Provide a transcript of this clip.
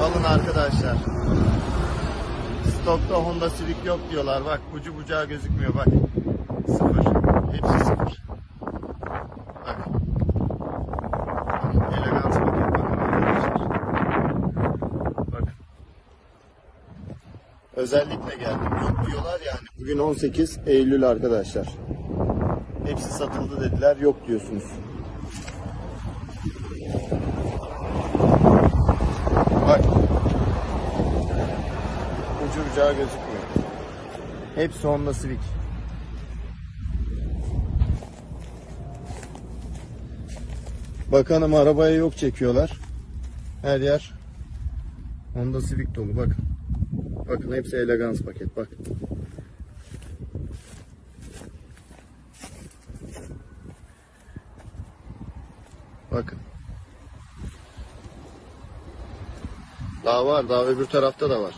Alın arkadaşlar. Stokta Honda Civic yok diyorlar. Bak ucu bucağı gözükmüyor bak. Sıfır. Hepsi sıfır. Bak. Elegans paket bakın arkadaşlar. Bak. Özellikle geldim. Yok diyorlar yani. Bugün 18 Eylül arkadaşlar. Hepsi satıldı dediler. Yok diyorsunuz. Bak. Bucağı gözükmüyor. Hepsi Honda Civic. Bakanım arabaya yok çekiyorlar. Her yer Honda Civic dolu bakın. Bakın hepsi elegans paket bak. Bakın. Daha var daha öbür tarafta da var.